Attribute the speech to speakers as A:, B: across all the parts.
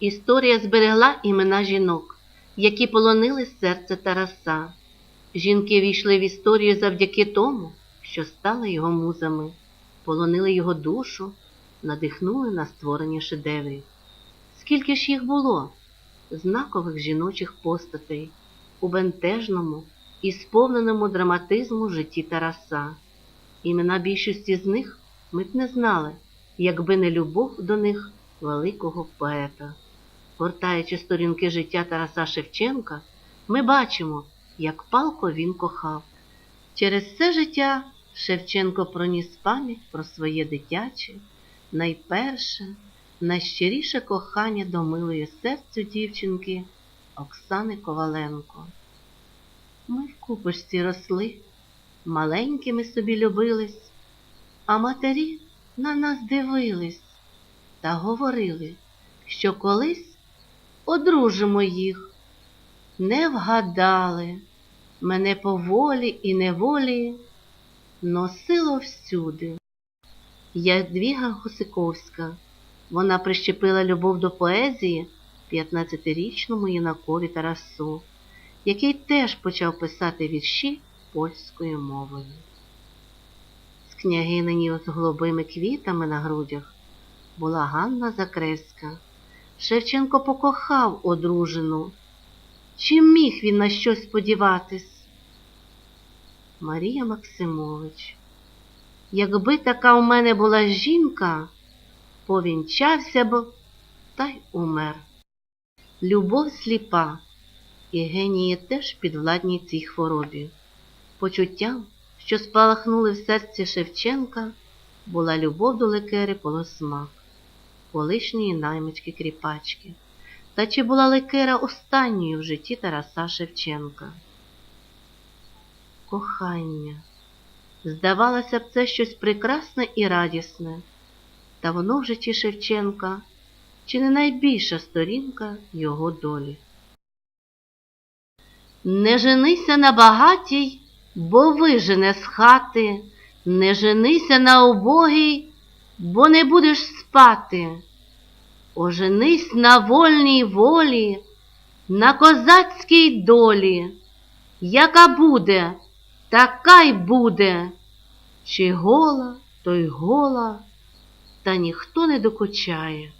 A: Історія зберегла імена жінок, які полонили серце Тараса. Жінки війшли в історію завдяки тому, що стали його музами, полонили його душу, надихнули на створення шедеврів. Скільки ж їх було, знакових жіночих постатей у бентежному і сповненому драматизму житті Тараса. Імена більшості з них ми б не знали, якби не любов до них великого поета. Гортаючи сторінки життя Тараса Шевченка, ми бачимо, як палко він кохав. Через це життя Шевченко проніс пам'ять про своє дитяче, найперше, найщиріше кохання до милої серцю дівчинки Оксани Коваленко. Ми в купочці росли, маленькими собі любились, а матері на нас дивились та говорили, що колись одружимо їх. Не вгадали, мене поволі і неволі носило всюди. Ядвіга Гусиковська. Вона прищепила любов до поезії 15-річному юнакові Тарасу, який теж почав писати вірші польською мовою. З княгинені з голубими квітами на грудях була Ганна Закревська. Шевченко покохав одружену. Чи міг він на щось сподіватись? Марія Максимович. Якби така у мене була жінка, повінчався б та й умер. Любов сліпа, і генії теж підвладні цій хворобі. Почуттям, що спалахнули в серці Шевченка, була любов до лекери Полосмак, колишньої наймички кріпачки. Та чи була лекера останньою в житті Тараса Шевченка? Кохання. Здавалося б, це щось прекрасне і радісне, та воно в житті Шевченка чи не найбільша сторінка його долі. Не женися на багатій, бо вижене з хати, не женися на убогій, бо не будеш спати. Оженись на вольній волі, на козацькій долі, яка буде, така й буде, чи гола, то й гола, та ніхто не докучає.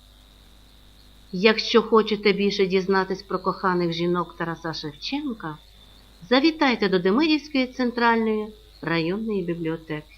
A: Якщо хочете більше дізнатись про коханих жінок Тараса Шевченка, завітайте до Демидівської центральної районної бібліотеки.